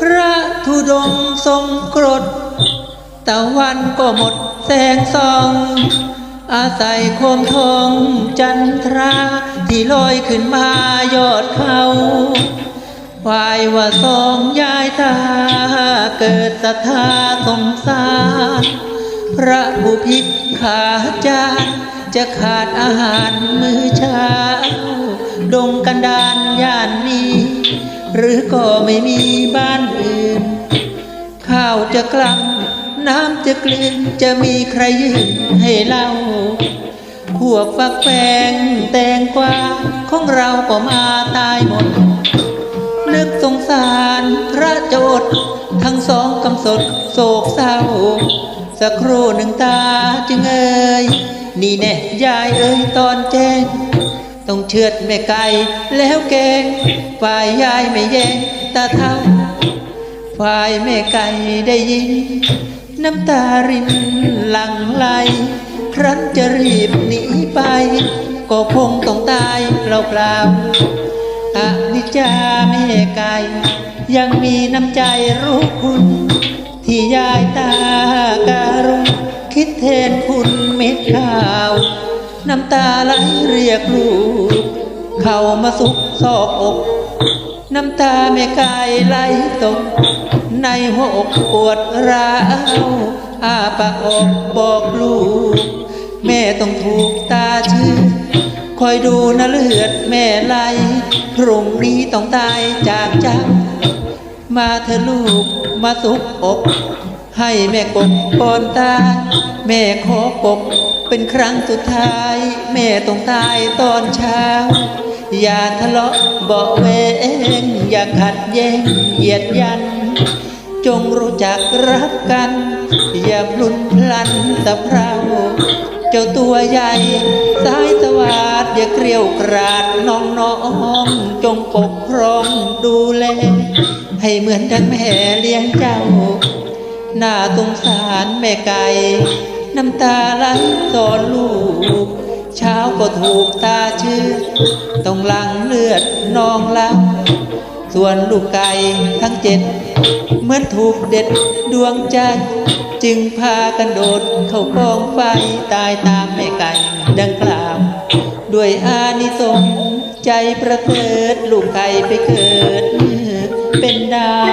พระธุดงทรงกรดตะวันก็หมดแสงส่อง อาศัยโคมทองจันทราที่ลอยขึ้นมายอดเขาฝ่ายว่าสองยายตา เกิดศรัทธาสงสาร พระผู้พิกขาจารย์ จะขาดอาหารมื้อเช้า ดงกันดานย่านนี้ หรือก็ไม่มีบ้านอื่น ข้าวจะกลังน้ำจะกลืนจะมีใครยืนให้เล่าพวกฟักแฟงแตงกวาของเราก็มาตายหมด นึกสงสารพระโจทย์ทั้งสองกำสดโศกเศร้า สักครู่หนึ่งตาจึงเอ่ย นี่แน่ยายเอ่ยตอนแจ้ง ต้องเชือดแม่ไก่แล้วแกง ฝ่ายยายไม่แยงตาเท่า ฝ่ายแม่ไก่ได้ยิน น้ำตารินหลังไหลครั้นจะรีบหนีไป ก็คงต้องตายเปล่าๆอะนิจจาแม่ไก่ยังมีน้ำใจรู้คุณ ที่ยายตาการุณ คิดแทนคุณเม็ดข้าว น้ำตาไหลเรียกลูก เข้ามาสุกซอกอก น้ำตาแม่กายไหลตก ในหัวอกปวดร้าวอาปากออกบอกลูก แม่ต้องถูกตาชื่อคอยดูนะเลือดแม่ไหลพรุ่งนี้ต้องตายจากจักมาเธอะลูกมาสุกอก ให้แม่กบก่อนตายแม่ขอกบเป็นครั้งสุดท้าย แม่ต้องตายตอนเช้า อย่าทะเลาะเบาะแวงอย่าขัดแย้งเหยียดยัน จงรู้จักรักกัน อย่าพลุนพลันสะเพราเจ้าตัวใหญ่สายสวาดอย่าเกลียวกราดน้องน้องๆจงปกครองดูแล ให้เหมือนดังแม่เลี้ยงเจ้า หน้าสงสารแม่ไก่น้ำตาไหลสอนลูก เช้าก็ถูกตาชื่อ ต้องหลังเลือดนองลังส่วนลูกไก่ทั้งเจ็ดเหมือนถูกเด็ดดวงใจจึงพากันโดดเข้ากองไฟตายตามแม่ไก่ดังกล่าว ด้วยอานิสงส์ใจประเสริฐลูกไก่ไปเกิด เป็นดาว